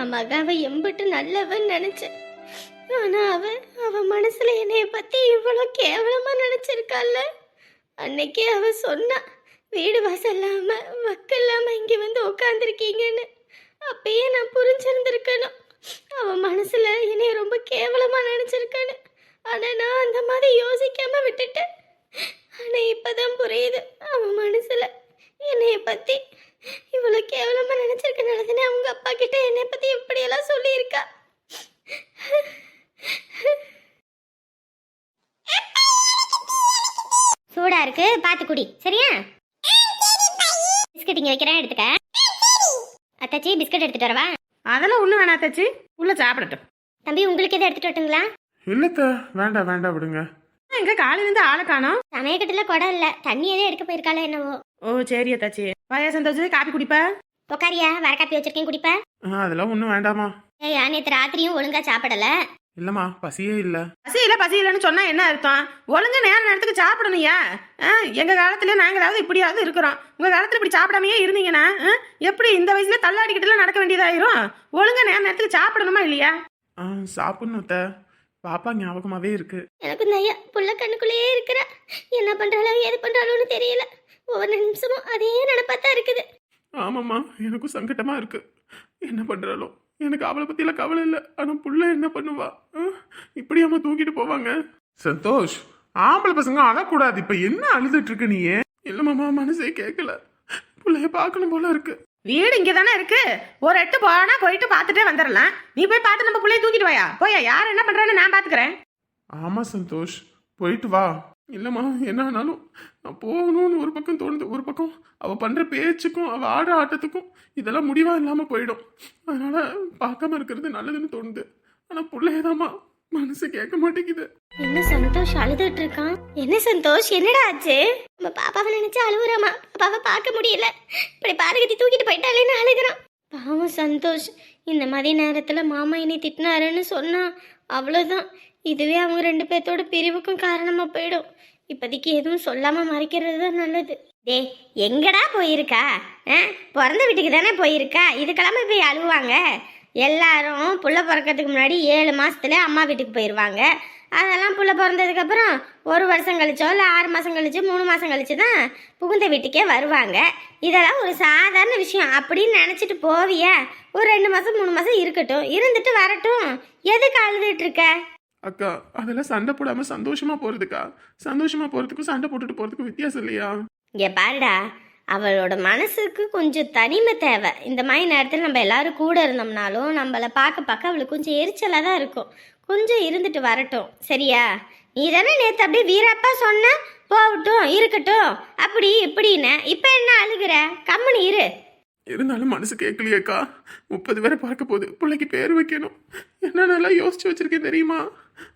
நான் மகாவை எம்பிட்டு நல்லவன் நினைச்சேன். ஆனா அவ அவ மனசுல என்னைய பத்தி இவ்வளவு கேவலமா நினைச்சிருக்கால அன்னைக்கே அவ சொன்னா வீடு வாசல்லாம இல்லாம வக்க இங்க வந்து உட்காந்துருக்கீங்கன்னு அப்பயே நான் புரிஞ்சிருந்திருக்கணும். அவ மனசுல என்னைய ரொம்ப கேவலமா நினைச்சிருக்கான்னு. ஆனா நான் அந்த மாதிரி யோசிக்காம விட்டுட்டேன். ஆனா இப்பதான் புரியுது அவன் மனசுல என்னைய பத்தி இவ்வளவு கேவலமா நினைச்சிருக்கனால தானே அவங்க அப்பா கிட்ட என்னை பத்தி இப்படியெல்லாம் சொல்லியிருக்கா? சூடா இருக்கு. பார்த்து குடி. சரியா? பிஸ்கட் இங்க வைக்கிறேன் எடுத்துக்க. அத்தாச்சி பிஸ்கட் எடுத்துட்டு வரவா? அதெல்லாம் ஒன்றும் வேணாம் தச்சு உள்ள சாப்பிடட்டும். தம்பி உங்களுக்கு எதை எடுத்துட்டு வரட்டுங்களா? இல்லத்த வேண்டாம் வேண்டாம் விடுங்க. எங்க காலையிலேருந்து ஆளை காணோம்? சமயக்கட்டுல குடம் இல்ல. தண்ணி எதே எடுக்க போயிருக்காளோ என்னவோ. ஓ சரி தச்சு வாயா சந்தோஷ் காப்பி குடிப்ப? உக்காரியா? வர காப்பி வச்சிருக்கேன் குடிப்ப? ஆ, அதெல்லாம் ஒன்றும் வேண்டாமா ஏய்யா நேற்று ராத்திரியும் ஒழுங்கா சாப்பிடல. இல்லைம்மா பசியே இல்லை. பசி இல்ல பசி இல்லைன்னு சொன்னா என்ன அர்த்தம்? ஒழுங்கா நேர நேரத்துக்கு சாப்பிடணும்யா ஆ, எங்க காலத்துல நாங்களாவது இப்படியாவது இருக்கிறோம். உங்க காலத்துல இப்படி சாப்பிடாமயே இருந்தீங்கன்னா ஆ, எப்படி இந்த வயசுல தள்ளாடிக்கிட்டுலாம் நடக்க வேண்டியதாயிரும்? ஒழுங்கா நேர நேரத்துக்கு சாப்பிடணுமா இல்லையா? ஆ சாப்பிடணும் அத்த. பாப்பா ஞாபகமாவே இருக்கு. எனக்கு இந்த ஐயா புள்ள கண்ணுக்குள்ளேயே இருக்கிற. என்ன பண்றாளோ ஏது பண்றாளோன்னு தெரியல. ஒவ்வொரு நிமிஷமும் அதே நினப்பாத்தான் இருக்குது. ஆமாம்மா எனக்கும் சங்கட்டமா இருக்கு. என்ன பண்றாளோ எனக்கு அவளை பத்தியெல்லாம் கவலை இல்லை. ஆனா புள்ள என்ன பண்ணுவா? ஆ, இப்படி அம்மா தூக்கிட்டு போவாங்க. சந்தோஷ் ஆம்பளை பசங்க அழக்கூடாது. இப்ப என்ன அழுதுட்டு இருக்க நீயே? இல்ல மாமா மனசே கேட்கல புள்ளைய பார்க்கணும் போல இருக்கு. வீடு இங்க தானே இருக்கு? ஒரு எட்டு போனா போயிட்டு பார்த்துட்டே வந்துடலாம் நீ போய் பார்த்து நம்ம பிள்ளைய தூக்கிட்டு வாயா? போயா? யார் என்ன பண்றான்னு நான் பாத்துக்கிறேன் ஆமா சந்தோஷ். போயிட்டு வா. இல்லம்மா என்ன ஆனாலும் நான் போகணும்னு ஒரு பக்கம் தோணுது. ஒரு பக்கம் அவ பண்ற பேச்சுக்கும் அவ ஆடுற ஆட்டத்துக்கும் இதெல்லாம் முடிவா இல்லாம போயிடும். அதனால பார்க்காம இருக்கிறது நல்லதுன்னு தோணுது. ஆனா பிள்ளையதாம்மா. மனசு கேட்க மாட்டேங்குது. என்ன சந்தோஷ் அழுதுட்டு இருக்கான்? என்ன சந்தோஷ்? என்னடா ஆச்சு? நம்ம பாப்பாவை நினைச்சு அழுவுறாமா பாப்பாவை பார்க்க முடியல. இப்படி பாரகத்தி தூக்கிட்டு போயிட்டாலேன்னு அழுகிறான் பாவம் சந்தோஷ் இந்த மாதிரி நேரத்தில் மாமா என்னை திட்டினாருன்னு சொன்னா அவ்வளோதான் இதுவே அவங்க ரெண்டு பேர்த்தோட பிரிவுக்கும் காரணமாக போயிடும். இப்போதைக்கு எதுவும் சொல்லாமல் மறைக்கிறது தான் நல்லது. டே எங்கடா போயிருக்கா? ஆ? பிறந்த வீட்டுக்கு தானே போயிருக்கா? இதுக்கெல்லாம போய் அழுவாங்க? எல்லாரும் புள்ள பிறக்கிறதுக்கு முன்னாடி ஏழு மாதத்துல அம்மா வீட்டுக்கு போயிடுவாங்க அதெல்லாம் புள்ள பிறந்ததுக்கப்புறம் ஒரு வருஷம் கழிச்சோ இல்லை ஆறு மாதம் கழிச்சு மூணு மாதம் கழிச்சு தான் புகுந்த வீட்டுக்கே வருவாங்க. இதெல்லாம் ஒரு சாதாரண விஷயம். அப்படின்னு நினச்சிட்டு போவியா. ஒரு ரெண்டு மாதம் மூணு மாதம் இருக்கட்டும். இருந்துட்டு வரட்டும். எதுக்கு அழுதுட்டு இருக்க? அக்கா அதெல்லாம் சண்டை போடாம சந்தோஷமா போறதுக்கா? சந்தோஷமா போறதுக்கும் சண்டை போட்டுட்டு போறதுக்கும் வித்தியாசம் இல்லையா? இங்கே பாருடா. அவளோட மனசுக்கு கொஞ்சம் தனிமை தேவை. இந்த மாதிரி நேரத்தில் நம்ம எல்லாரும் கூட இருந்தோம்னாலும் நம்மளை பார்க்க பார்க்க அவளுக்கு கொஞ்சம் எரிச்சலாக தான் இருக்கும். கொஞ்சம் இருந்துட்டு வரட்டும். சரியா? நீ தானே நேற்று அப்படியே வீரப்பா சொன்ன? போகட்டும் இருக்கட்டும். அப்படி இப்படின்னு. இப்போ என்ன அழுகுற? கம்முனு இரு. இருந்தாலும் மனசு கேட்கலையேக்கா முப்பது பேரை பார்க்க போகுது. பிள்ளைக்கு பேர் வைக்கணும். என்னென்னலாம் யோசிச்சு வச்சிருக்கேன் தெரியுமா?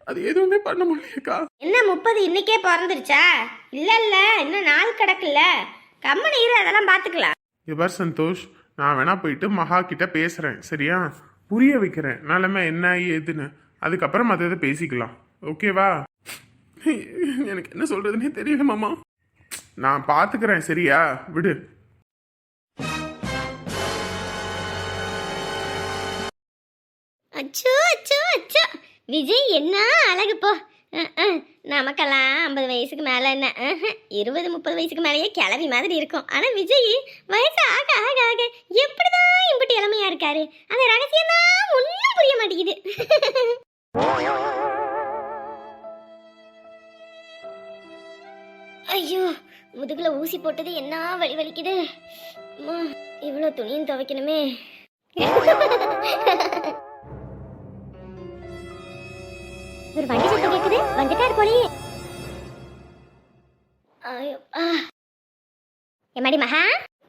அது எதுவுமே பண்ண முடியலையேக்கா என்ன முப்பது இன்னைக்கே பிறந்துருச்சா? இல்லை இல்லை இன்னும் நாள் கிடக்குல்ல. கம்முனு இரு அதெல்லாம் பார்த்துக்கலாம் இவர் சந்தோஷ் நான் வேணா போயிட்டு மகா கிட்ட பேசுறேன். சரியா? புரிய வைக்கிறேன். நிலைமை என்ன ஏதுன்னு. அதுக்கப்புறம் மற்ற இதை பேசிக்கலாம். ஓகேவா எனக்கு என்ன சொல்றதுன்னே தெரியல மாமா. நான் பாத்துக்கிறேன் சரியா? விடு. அச்சோ அச்சோ அச்சோ. விஜய் என்ன? அழகு போ. நமக்கெல்லாம் ஐம்பது வயசுக்கு மேலே என்ன? இருபது முப்பது வயசுக்கு மேலேயே கிளவி மாதிரி இருக்கும். ஆனால் விஜய் வயசு ஆக ஆக ஆக எப்படிதான் இப்படி இளமையா இருக்காரு? அந்த ரகசியம் தான் ஒன்றும் புரிய மாட்டேங்குது. முதுகுல ஊசி போட்டது என்ன வலி வலிக்குது? அம்மா, இவ்வளோ துணியும் துவைக்கணுமே. ஒரு வண்டி சத்தம் கேக்குது. வந்துட்டாரு போலயே. எம்மாடி மகா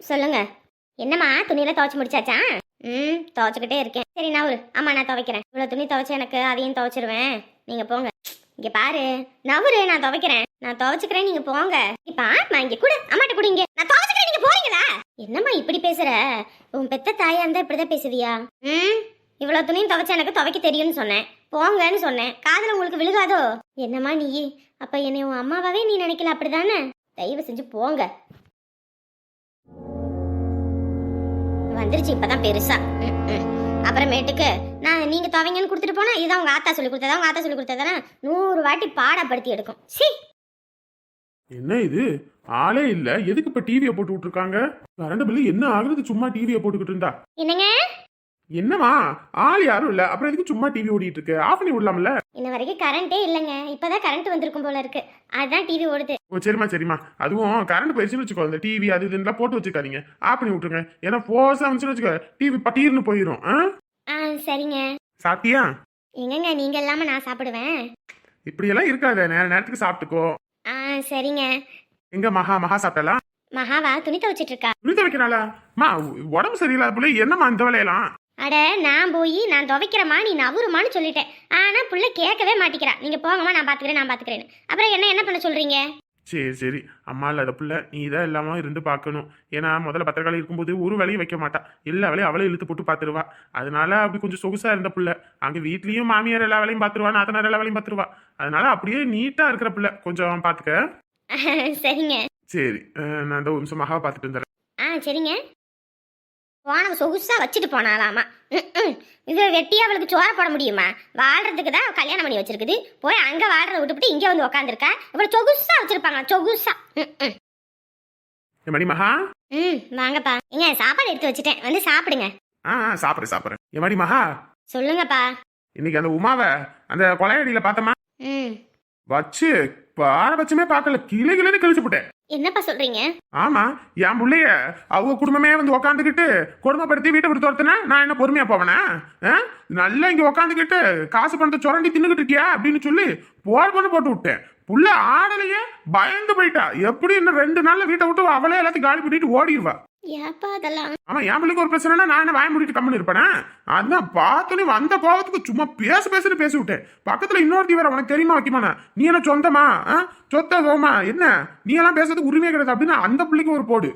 சொல்லுங்க. என்னம்மா துணியெல்லாம் துவைச்சு முடிச்சாச்சா? ம் துவைச்சுக்கிட்டே இருக்கேன். சரி நான் ஒரு ஆமா நான் துவைக்கிறேன். இவ்வளோ துணி துவைச்சு எனக்கு அதையும் துவைச்சிருவேன். நீங்க போங்க. இங்க பாரு. நவரு நான் துவைக்கிறேன். நான் துவைச்சுக்கிறேன் நீங்க போங்க. இப்ப ஆத்மா இங்க கூட அம்மாட்ட கூட இங்க நான் துவைச்சுக்கிறேன் நீங்க போறீங்களா? என்னம்மா இப்படி பேசுற? உன் பெத்த தாயா இருந்தா இப்படிதான் பேசுவியா? ம்? இவ்வளோ துணியும் துவைச்சா எனக்கு துவைக்க தெரியும்னு சொன்னேன். போங்கன்னு சொன்னேன். காதல உங்களுக்கு விழுகாதோ? என்னம்மா நீ? அப்ப என்னை உன் அம்மாவாவே நீ நினைக்கல அப்படிதானே? தயவு செஞ்சு போங்க. வந்துருச்சு இப்பதான் பெருசா. அப்புறமேட்டுக்கு நான் நீங்க துவைங்கன்னு கொடுத்துட்டு போனா இதான் உங்க ஆத்தா சொல்லி கொடுத்ததா? உங்க ஆத்தா சொல்லி கொடுத்ததானே நூறு வாட்டி பாடப்படுத்தி எடுக்கும். சி! என்ன இது? ஆளே இல்ல. எதுக்கு இப்ப டிவியை போட்டு விட்டுருக்காங்க? கரண்ட் பில்லு என்ன ஆகுறது? சும்மா டிவியை போட்டுக்கிட்டு இருந்தா. என்னங்க? என்னமா ஆள் யாரும் இல்ல. அப்புறம் எதுக்கு சும்மா டிவி ஓடிட்டு இருக்கு? ஆஃப் பண்ணி விடலாம்ல. இன்ன வரைக்கும் கரண்டே இல்லைங்க. இப்பதான் கரண்ட் வந்திருக்கும் போல இருக்கு. அதுதான் டிவி ஓடுது. ஓ சரிம்மா சரிம்மா. அதுவும் கரண்ட் போயிடுச்சுன்னு வச்சுக்கோ அந்த டிவி அது இதுலாம் போட்டு வச்சுக்காதீங்க. ஆஃப் பண்ணி விட்டுருங்க. ஏன்னா ஃபோர்ஸா வந்துச்சுன்னு வச்சுக்கோ டிவி பட்டீர்னு போயிடும் ஆ சரிங்க. சாப்பிட்டியா? எங்கங்க? நீங்க இல்லாம நான் சாப்பிடுவேன். இப்படியெல்லாம் இருக்காத. நேர நேரத்துக்கு சாப்பிட்டுக்கோ. சரிங்க. எங்க மகா மகா சாப்பிட்டலாம் மகாவா துணி துவைச்சிட்டு இருக்கா துணி துவைக்கிறாளா? மா உடம்பு சரியில்லாத போல என்னம்மா இந்த வேலையெல்லாம்? அட நான் போய் நான் துவைக்கிறேம்மா நீ நவுருமான்னு சொல்லிட்டேன். ஆனா புள்ள கேட்கவே மாட்டிக்கிறா நீங்க போங்கம்மா நான் பாத்துக்கிறேன் நான் பாத்துக்கிறேன்னு. அப்புறம் என்ன என்ன பண்ண சொல்றீங்க? சரி சரி. அம்மா இல்லாத பிள்ளை நீ தான் இல்லாம இருந்து பார்க்கணும். ஏன்னா முதல்ல பத்திரக்காளி இருக்கும்போது ஒரு வேலையும் வைக்க மாட்டா. எல்லா வேலையும் அவளே இழுத்து போட்டு பார்த்துருவா. அதனால அப்படி கொஞ்சம் சொகுசா இருந்த பிள்ளை. அங்க வீட்லயும் மாமியார் எல்லா வேலையும் பார்த்துருவா நாத்தனார் எல்லா வேலையும் பார்த்துருவா. அதனால அப்படியே நீட்டா இருக்கிற பிள்ளை. கொஞ்சம் பார்த்துக்க. சரிங்க. சரி. நான் இந்த ஒரு நிமிஷம் மகாவை பார்த்துட்டு வந்துடுறேன். ஆ சரிங்க. போனவ சொகுசா வச்சுட்டு போனாலாமா. இது வெட்டி அவளுக்கு சோற போட முடியுமா? வாழ்றதுக்கு தான் கல்யாணம் பண்ணி வச்சிருக்குது. போய் அங்க வாழ்றத விட்டுவிட்டு இங்க வந்து உக்காந்துருக்கா? இவ்வளவு சொகுசா வச்சிருப்பாங்க சொகுசா. மணி மகா. ம் வாங்கப்பா. ஏங்க சாப்பாடு எடுத்து வச்சுட்டேன். வந்து சாப்பிடுங்க. ஆ சாப்பிட்றேன் சாப்பிட்றேன் என் மணி மகா. சொல்லுங்கப்பா. இன்னைக்கு அந்த உமாவை அந்த கொலையடியில பார்த்தமா? ம். வச்சு பாரபட்சமே பார்க்கல கிளை கிளைன்னு கழிச்சு போட்டேன். என்னப்பா சொல்றீங்க? ஆமா என் புள்ளைய அவங்க குடும்பமே வந்து உக்காந்துக்கிட்டு கொடுமைப்படுத்தி வீட்டை விட்டு துரத்துனா நான் என்ன பொறுமையா போவனா? நல்லா இங்க உக்காந்துக்கிட்டு காசு பணத்தை சுரண்டி தின்னுக்கிட்டு இருக்கியா அப்படின்னு சொல்லி போர் பண்ணி போட்டு விட்டேன். புள்ள ஆடலையே பயந்து போயிட்டா. எப்படி இன்னும் ரெண்டு நாள்ல வீட்டை விட்டு அவளே எல்லாத்தையும் காலி பண்ணிட்டு ஓடிடுவா? ஏப்பா அதெல்லாம். ஆமா என் பிள்ளைக்கு ஒரு பிரச்சனைனா நான் என்ன வாய மூடிட்டு கம்முன்னு இருப்பேனா? அதான் பார்த்தோன்னே வந்த கோவத்துக்கு சும்மா பேச பேசுன்னு பேசி விட்டேன் பக்கத்துல இன்னொருத்தி வேற உனக்கு தெரியுமா வைக்குமாண்ணா நீ என்ன சொந்தமா? சொத்த சோமா? என்ன? நீ எல்லாம் பேசுறதுக்கு உரிமையே கிடையாது அப்படின்னு அந்த பிள்ளைக்கு ஒரு போடு.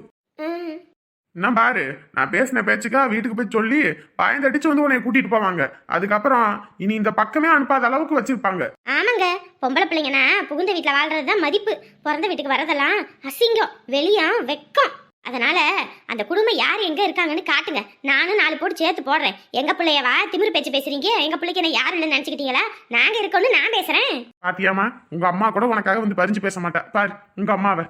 நான் பாரு நான் பேசின பேச்சுக்கா வீட்டுக்கு போய் சொல்லி பயந்தடிச்சு வந்து உன்னை கூட்டிட்டு போவாங்க. அதுக்கப்புறம் இனி இந்த பக்கமே அனுப்பாத அளவுக்கு வச்சிருப்பாங்க. ஆமாங்க. பொம்பளை பிள்ளைங்கன்னா புகுந்த வீட்டில் வாழ்றது தான் மதிப்பு. பிறந்த வீட்டுக்கு வரதெல்லாம் அசிங்கம் வெளியம் வெக்கம். அதனால அந்த குடும்பம் யார் எங்க இருக்காங்கன்னு காட்டுங்க. நானும் நாலு போட்டு சேர்த்து போடுறேன். எங்க பிள்ளையவா திமிரு பேச்சு பேசுறீங்க. எங்க பிள்ளைக்கு என்ன யாரும் இல்லைன்னு நினைச்சுக்கிட்டீங்களா? நாங்க இருக்கோம்னு நான் பேசுறேன். பாத்தியாமா உங்க அம்மா கூட உனக்காக வந்து பறிஞ்சு பேச மாட்டா. பாரு உங்க அம்மாவை.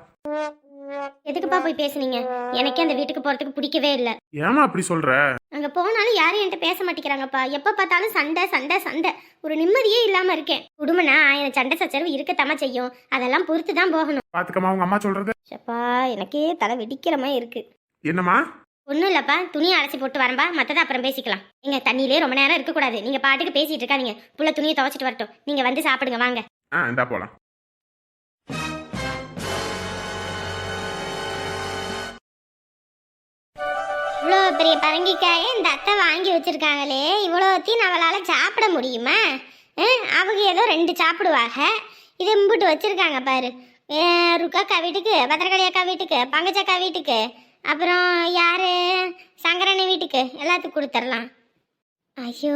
எதுக்குப்பா போய் பேசுனீங்க? எனக்கே அந்த வீட்டுக்கு போறதுக்கு பிடிக்கவே இல்லை. ஏமா அப்படி சொல்ற? அங்க போனாலும் யாரும் என்கிட்ட பேச மாட்டேங்கிறாங்கப்பா. எப்ப பார்த்தாலும் சண்டை சண்டை சண்டை. ஒரு நிம்மதியே இல்லாம இருக்கேன். குடும்பம்னா ஆயிரம் சண்டை சச்சரவு இருக்கத்தாம செய்யும். அதெல்லாம் பொறுத்து தான் போகணும். பாத்துக்கம்மா உங்க அம்மா சொல்றது. சப்பா எனக்கே தலை வெடிக்கிற மாதிரி இருக்கு. என்னம்மா? ஒன்றும் இல்லப்பா. துணியை அடைச்சி போட்டு வரம்பா மற்றதை அப்புறம் பேசிக்கலாம். எங்க தண்ணியிலே ரொம்ப நேரம் இருக்கக்கூடாது. நீங்க பாட்டுக்கு பேசிட்டு இருக்காதீங்க. புள்ள துணியை துவைச்சிட்டு வரட்டும். நீங்க வந்து சாப்பிடுங்க. வாங்க. ஆ இந்தா போலாம். இவ்வளோ பெரிய பரங்கிக்காயை இந்த அத்தை வாங்கி வச்சிருக்காங்களே இவ்வளோத்தையும் நம்மளால் சாப்பிட முடியுமா? அவங்க ஏதோ ரெண்டு சாப்பிடுவாங்க. இது இம்புட்டு வச்சுருக்காங்க பாரு. ருக்காக்கா வீட்டுக்கு பத்திரகாளி அக்கா வீட்டுக்கு பங்கச்சக்கா வீட்டுக்கு அப்புறம் யார்? சங்கரணி வீட்டுக்கு எல்லாத்துக்கும் கொடுத்துடலாம். ஐயோ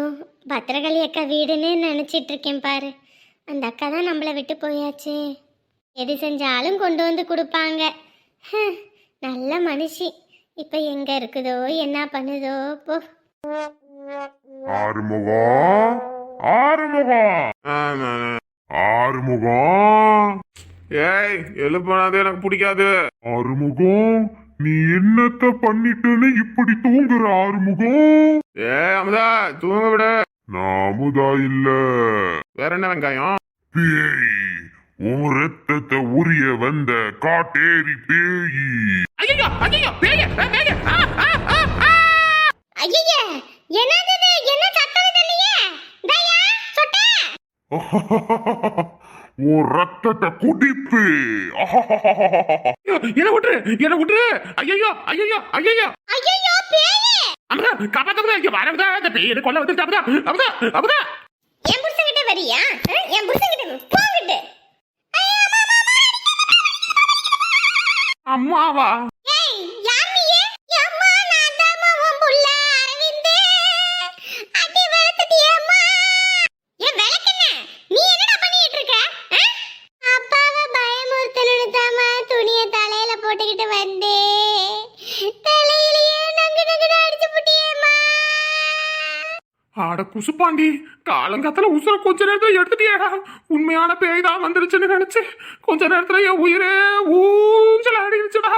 பத்திரகாளி அக்கா வீடுன்னு நினச்சிட்டு இருக்கேன் பாரு. அந்த அக்கா தான் நம்மளை விட்டு போயாச்சு. எது செஞ்சாலும் கொண்டு வந்து கொடுப்பாங்க. நல்ல மனுஷி. இப்போ எங்க இருக்குதோ என்ன பண்ணுதோ போ. ஆறுமுகம் ஆறுமுகம். ஆறுமுகம். ஏய் எழுப்பினது எனக்கு பிடிக்காது. ஆறுமுகம் நீ என்னத்த பண்ணிட்டேன்னு இப்படி தூங்குற ஆறுமுகம்? ஏ அமுதா தூங்க விட. நான் அமுதா இல்ல. வேற என்ன வெங்காயம்? பேய். உன் ரத்தத்தை உரிய வந்த காட்டேரி பேயி. ஐயோ ஐயோ பேய பேய ஐயே என்னது இது? என்ன சத்தம் தெரியலையே தயா சொட்ட. உன் ரத்தத்தை குடிப்பு. என்ன விட்டுரு என்ன விட்டுரு ஐயோ ஐயோ ஐயோ ஐயோ பேயே. அமுதா காப்பாத்தமுதா இங்க வரமுதா இந்த பேரு கொல்ல வந்துட்டு அமுதா அமுதா அமுதா. என் புருஷன்கிட்ட வரியா? அஹ், என் புருஷன்கிட்ட போங்கிட்டு அம்மாவா? போட்டுக்கிட்டு வந்தேன் தலையிலேயே நங்கு நங்குன்னு அடிச்சு புட்டியேம்மா. அட குசுப்பாண்டி காலங்காத்தால உசுர கொஞ்ச நேரத்துல எடுத்துட்டியாடா உண்மையான பேய் தான் வந்துருச்சுன்னு நினைச்சு கொஞ்ச நேரத்துல என் உயிரே ஊஞ்சல் ஆடிருச்சுடா.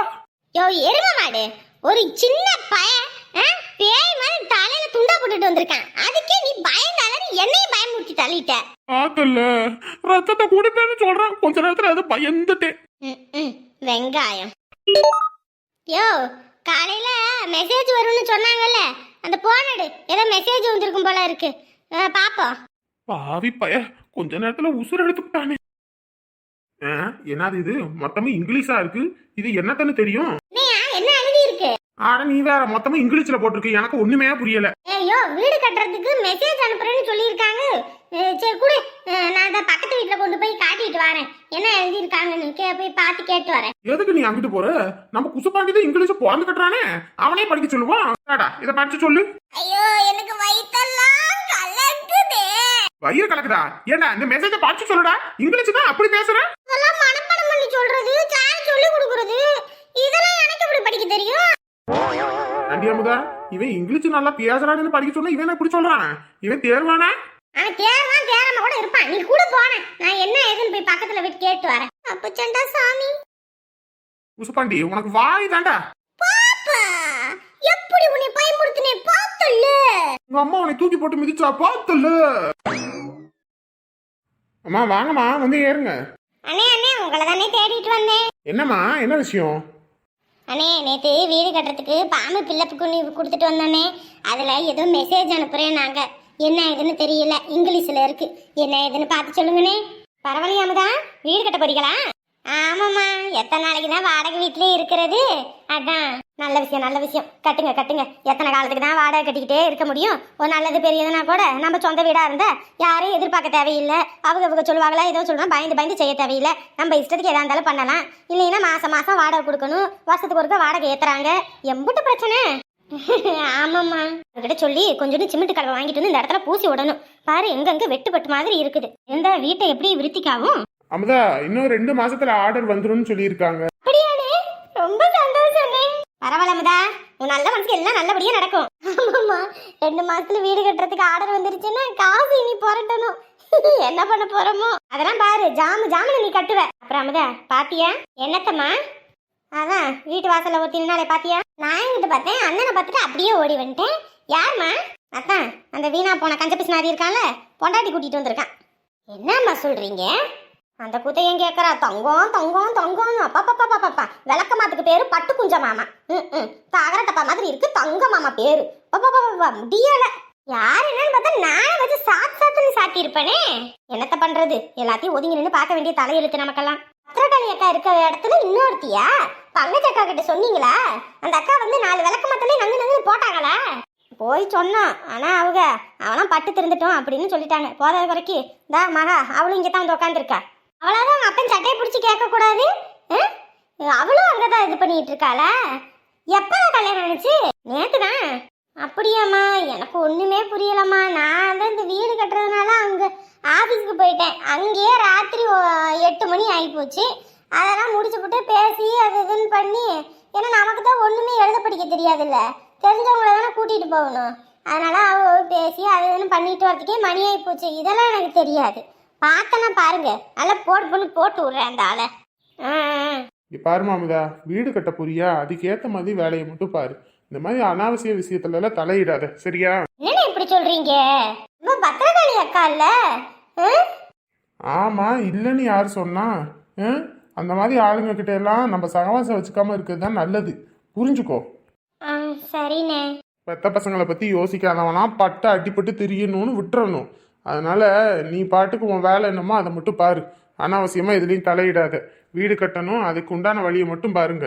யோ எரும மாடு ஒரு சின்ன பையன் பேய் மாதிரி தலையில துண்டா போட்டுட்டு வந்திருக்கான். அதுக்கே நீ பயந்தாலும் என்னையும் பயமுறுத்தி தள்ளிட்ட. ஆத்தல்ல ரத்தத்தை குடிப்பேன்னு சொல்றான். கொஞ்ச நேரத்துல அது பயந்துட்டேன். வெங்காயம். யோ காலையில மெசேஜ் வரும்னு சொன்னாங்கல்ல. அந்த போனடு ஏதோ மெசேஜ் வந்திருக்கும் போல இருக்கு. பாப்போம். பாவி பய கொஞ்ச நேரத்துல உசுர எடுத்துட்டானே என்னது இது? மொத்தமா இங்கிலீஷா இருக்கு? இது என்னத்தன்னு தெரியும்? என்ன எழுதி இருக்கு? ஆனா நீ வேற மொத்தமா இங்கிலீஷ்ல போட்டிருக்கு. எனக்கு ஒண்ணுமே புரியல. ஐயோ வீடு கட்டுறதுக்கு மெசேஜ் அனுப்புறேன்னு சொல்லியிருக்காங்க. சரி கூட. நான் பக்கத்து வீட்டில் கொண்டு போய் காட்டிட்டு வரேன். என்ன எழுதியிருக்காங்கன்னு கே போய் பார்த்து கேட்டு வரேன். எதுக்கு நீ அங்கிட்டு போற? நம்ம குசுப்பாண்டி தான் இங்கிலீஷ் பிறந்து கட்டுறானே. அவனே படிக்க சொல்லுவான். இத படிச்சு சொல்லு. ஐயோ எனக்கு வயித்தெல்லாம் கலக்குதே. வயிறு கலக்குதா? ஏண்டா இந்த மெசேஜ படிச்சு சொல்லுடா. இங்கிலீஷ் தான் அப்படி பேசுற? இதெல்லாம் மனப்பாடம் பண்ணி சொல்றது சார் சொல்லி கொடுக்கறது. இதெல்லாம் எனக்கு எப்படி படிக்க தெரியும்? ஆண்டி அமுதா. இவன் இங்கிலீஷ் நல்லா பேசுறான்னு படிக்க சொன்னா இவன் எப்படி சொல்றான்? இவன் தேர்வானா? அவன் தேர்வான் தேராம கூட இருப்பான் நீ கூட போனேன். நான் என்ன ஏதுன்னு போய் பக்கத்துல போய் கேட்டு வரேன். அப்ப சண்டா சாமி. குசுப்பாண்டி உனக்கு வாய் தாண்டா. பாப்பா எப்படி உன்னை பயமுறுத்தினே பார்த்தல்ல உங்க அம்மா உன்னை தூக்கி போட்டு மிதிச்சா பார்த்தல அம்மா வாங்கம்மா வந்து ஏறுங்க. அண்ணே அண்ணே உங்களை தானே தேடிட்டு வந்தேன். என்னம்மா என்ன விஷயம்? அண்ணே நேற்று வீடு கட்டுறதுக்கு பாம்பு பிள்ளை குனி கொடுத்துட்டு வந்தோன்னே அதில் ஏதோ மெசேஜ் அனுப்புகிறேன் நாங்கள் என்ன ஏதுன்னு தெரியல. இங்கிலீஷில் இருக்கு. என்ன ஏதுன்னு பார்த்து சொல்லுங்கண்ணே. பரவாயில்லையாமதா வீடு கட்ட போறீங்களா? ஆமாம்மா. எத்தனை நாளைக்கு தான் வாடகை வீட்டிலே இருக்கிறது? அதான். நல்ல விஷயம் நல்ல விஷயம். கட்டுங்க கட்டுங்க. எத்தனை காலத்துக்கு தான் வாடகை கட்டிக்கிட்டே இருக்க முடியும்? ஒரு நல்லது பெரியதுனா கூட நம்ம சொந்த வீடாக இருந்தா யாரையும் எதிர்பார்க்க தேவையில்லை. அவங்க அவங்க சொல்லுவாங்களா ஏதோ சொல்லுவாங்க. பயந்து பயந்து செய்ய தேவையில்லை. நம்ம இஷ்டத்துக்கு எதா இருந்தாலும் பண்ணலாம். இல்லைன்னா மாசம் மாசம் வாடகை கொடுக்கணும். வருஷத்துக்கு ஒருக்க வாடகை ஏத்துறாங்க. எம்புட்டு பிரச்சனை. ஆமாம்மா. அவர்கிட்ட சொல்லி கொஞ்சோண்டு சிமெண்ட் கலவை வாங்கிட்டு வந்து இந்த இடத்துல பூசி விடணும். பாரு எங்கெங்க வெட்டுப்பட்டு மாதிரி இருக்குது. இந்த வீட்டை எப்படி விருத்திக்காவும் அமுதா இன்னும் ரெண்டு மாசத்துல ஆர்டர் வந்துரும்னு சொல்லியிருக்காங்க. அப்படியானே ரொம்ப சந்தோஷமே. பரவாயில்லமுதா உன் நல்ல மனசுக்கு எல்லாம் நல்லபடியா நடக்கும். ஆமாம்மா ரெண்டு மாசத்துல வீடு கட்டுறதுக்கு ஆர்டர் வந்துருச்சுன்னா காசு இனி புரட்டணும். என்ன பண்ண போறோமோ? அதெல்லாம் பாரு ஜாமு ஜாமுன நீ கட்டுவ. அப்புறம் அமுதா பாத்தியா? என்னத்தம்மா? அதான் வீட்டு வாசல்ல ஒருத்தி நின்னாலே பாத்தியா? நான் எங்கிட்ட பார்த்தேன்? அண்ணனை பார்த்துட்டு அப்படியே ஓடி வந்துட்டேன். யாருமா அதான் அந்த வீணா போன கஞ்சபிஸ் நாதி இருக்கான்ல பொண்டாட்டி கூட்டிட்டு வந்திருக்கான். என்னம்மா சொல்றீங்க? அந்த குத்தையும் கேட்கறா தங்கம் தங்கம் தங்கம் அப்பா பாப்பா பாப்பா விளக்க மாத்துக்கு பேரு பட்டு குஞ்ச மாமா. ம் ம் தாகர டப்பா மாதிரி இருக்கு தங்க மாமா பேரு. பாப்பா பாப்பா முடியலை. யார் என்னன்னு பார்த்தா நான் வச்சு சாத் சாத்துன்னு சாத்தி இருப்பேனே என்னத்த பண்றது? எல்லாத்தையும் ஒதுங்கி நின்று பார்க்க வேண்டிய தலையெழுத்து நமக்கெல்லாம். பத்திரகாளி அக்கா இருக்கிற இடத்துல இன்னொருத்தியா? பங்கஜ அக்கா கிட்ட சொன்னீங்களா? அந்த அக்கா வந்து நாலு விளக்கு மாத்தலே நங்கு நங்கு போட்டாங்களா? போய் சொன்னோம் ஆனால் அவங்க அவனாம் பட்டு திருந்துட்டோம் அப்படின்னு சொல்லிட்டாங்க. போதாத வரைக்கும் தா மகா அவளும் இங்கே தான் வந்து உட்காந்துருக்கா அவளாதான் அவங்க அப்பன் சட்டையை பிடிச்சி கேட்கக்கூடாது? ஆ? அவளும் அங்கதான் இது பண்ணிட்டு இருக்காள? எப்போ கல்யாணம் ஆனிச்சு நேத்து தான் அப்படியாம்மா எனக்கு ஒன்றுமே புரியலம்மா. நான் வந்து இந்த வீடு கட்டுறதுனால அங்கே ஆஃபீஸுக்கு போயிட்டேன். அங்கேயே ராத்திரி எட்டு மணி ஆகிப்போச்சு அதெல்லாம் முடிச்சு போட்டு பேசி அது இதுன்னு பண்ணி ஏன்னா நமக்கு தான் ஒன்றுமே எழுத படிக்க தெரியாதுல்ல. தெரிஞ்சவங்கள தானே கூட்டிகிட்டு போகணும். அதனால் அவ பேசி அது இதுன்னு பண்ணிட்டு வரதுக்கே மணி ஆகி போச்சு இதெல்லாம் எனக்கு தெரியாது. பார்த்தனா பாருங்க. நல்லா போட்டு பண்ணி போட்டு விட்றேன் அந்த ஆளை. ஆ பாருமா அமுதா வீடு கட்ட புரியா அதுக்கேற்ற மாதிரி வேலையை மட்டும் பாரு. இந்த மாதிரி அனாவசிய விஷயத்துல எல்லாம் தலையிடாத சரியா? என்னண்ணே இப்படி சொல்றீங்க? ரொம்ப பத்திரகாளி அக்கா இல்ல? ஆமா இல்லைன்னு யார் சொன்னா? அந்த மாதிரி ஆளுங்க கிட்ட எல்லாம் நம்ம சகவாசம் வச்சுக்காம இருக்கிறது தான் நல்லது. புரிஞ்சுக்கோ. சரிண்ணே. பெத்த பசங்களை பத்தி யோசிக்காதவனா பட்டு அடிப்பட்டு தெரியணும்னு விட்டுறணும். அதனால நீ பாட்டுக்கு உன் வேலை என்னமோ அதை மட்டும் பாரு. அனாவசியமா எதுலையும் தலையிடாத. வீடு கட்டணும் அதுக்கு உண்டான வழியை மட்டும் பாருங்க.